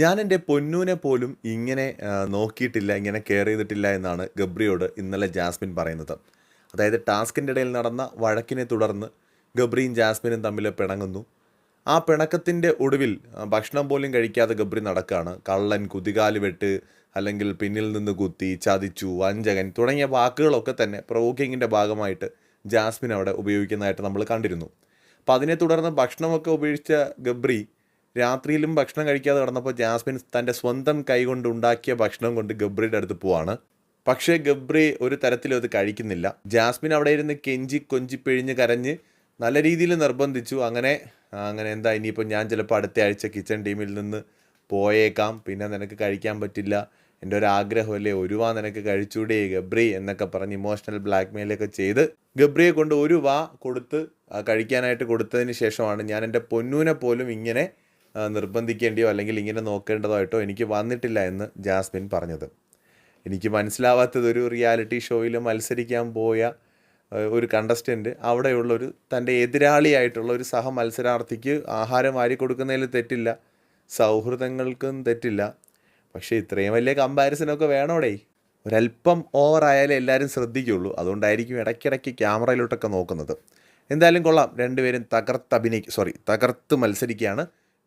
ഞാൻ എന്റെ പൊന്നൂനെ പോലും ഇങ്ങനെ നോക്കിയിട്ടില്ല ഇങ്ങനെ കെയർ ചെയ്തിട്ടില്ല എന്നാണ് ഗബ്രിയോട് ഇന്നലെ ജാസ്മിൻ പറയുന്നത്. അതായത് ടാസ്കിന്റെ ഇടയിൽ നടന്ന വഴക്കിനെ തുടർന്ന് ഗബ്രിയും ജാസ്മിനും തമ്മിൽ പിണങ്ങുന്നു. ആ പിണക്കത്തിന്റെ ഒടുവിൽ ഭക്ഷണം പോലും കഴിക്കാതെ ഗബ്രി നടക്കുകയാണ് കള്ളൻ കുതികാൽ വെട്ട് അല്ലെങ്കിൽ പിന്നിൽ നിന്ന് കുത്തി ചതിച്ചു വഞ്ചകൻ തുടങ്ങിയ വാക്കുകളൊക്കെ തന്നെ പ്രവോക്കിങ്ങിന്റെ ഭാഗമായിട്ട് ജാസ്മിൻ അവിടെ ഉപയോഗിക്കുന്നതായിട്ട് നമ്മൾ കണ്ടിരുന്നു. അപ്പോൾ അതിനെ തുടർന്ന് ഭക്ഷണമൊക്കെ ഉപേക്ഷിച്ച ഗബ്രി രാത്രിയിലും ഭക്ഷണം കഴിക്കാതെ കിടന്നപ്പോൾ ജാസ്മിൻ തന്റെ സ്വന്തം കൈകൊണ്ട് ഉണ്ടാക്കിയ ഭക്ഷണം കൊണ്ട് ഗബ്രിയുടെ അടുത്ത് പോവാണ്. പക്ഷേ ഗബ്രി ഒരു തരത്തിലും അത് കഴിക്കുന്നില്ല. ജാസ്മിൻ അവിടെ ഇരുന്ന് കെഞ്ചി കൊഞ്ചി പിഴിഞ്ഞ് കരഞ്ഞ് നല്ല രീതിയിൽ നിർബന്ധിച്ചു. അങ്ങനെ അങ്ങനെ എന്താ ഇനിയിപ്പോൾ ഞാൻ ചിലപ്പോൾ അടുത്ത ആഴ്ച കിച്ചൺ ടീമിൽ നിന്ന് പോയേക്കാം. പിന്നെ നിനക്ക് കഴിക്കാൻ പറ്റില്ല. എന്റെ ഒരു ആഗ്രഹമല്ലേ ഒരു വാ നിനക്ക് കഴിച്ചൂടെ ഗബ്രി എന്നൊക്കെ പറഞ്ഞ് ഇമോഷണൽ ബ്ലാക്ക് മെയിലൊക്കെ ചെയ്ത് ഗബ്രിയെ കൊണ്ട് ഒരു വാ കൊടുത്ത് കഴിക്കാനായിട്ട് കൊടുത്തതിന് ശേഷമാണ് ഞാൻ എന്റെ പൊന്നൂനെ പോലും ഇങ്ങനെ നിർബന്ധിക്കേണ്ടിയോ അല്ലെങ്കിൽ ഇങ്ങനെ നോക്കേണ്ടതായിട്ടോ എനിക്ക് വന്നിട്ടില്ല എന്ന് ജാസ്മിൻ പറഞ്ഞത്. എനിക്ക് മനസ്സിലാവാത്തത് ഒരു റിയാലിറ്റി ഷോയിൽ മത്സരിക്കാൻ പോയ ഒരു കണ്ടസ്റ്റന്റ് അവിടെയുള്ളൊരു തന്റെ എതിരാളിയായിട്ടുള്ള ഒരു സഹ മത്സരാർത്ഥിക്ക് ആഹാരം വാരി കൊടുക്കുന്നതിൽ തെറ്റില്ല സൗഹൃദങ്ങൾക്കും തെറ്റില്ല. പക്ഷേ ഇത്രയും വലിയ കമ്പാരിസനൊക്കെ വേണോടേ? ഒരല്പം ഓവറായാലേ എല്ലാവരും ശ്രദ്ധിക്കുള്ളൂ അതുകൊണ്ടായിരിക്കും ഇടയ്ക്കിടയ്ക്ക് ക്യാമറയിലോട്ടൊക്കെ നോക്കുന്നത്. എന്തായാലും കൊള്ളാം. രണ്ടുപേരും തകർത്ത് അഭിനയിക്കും സോറി തകർത്ത് മത്സരിക്കുകയാണ്.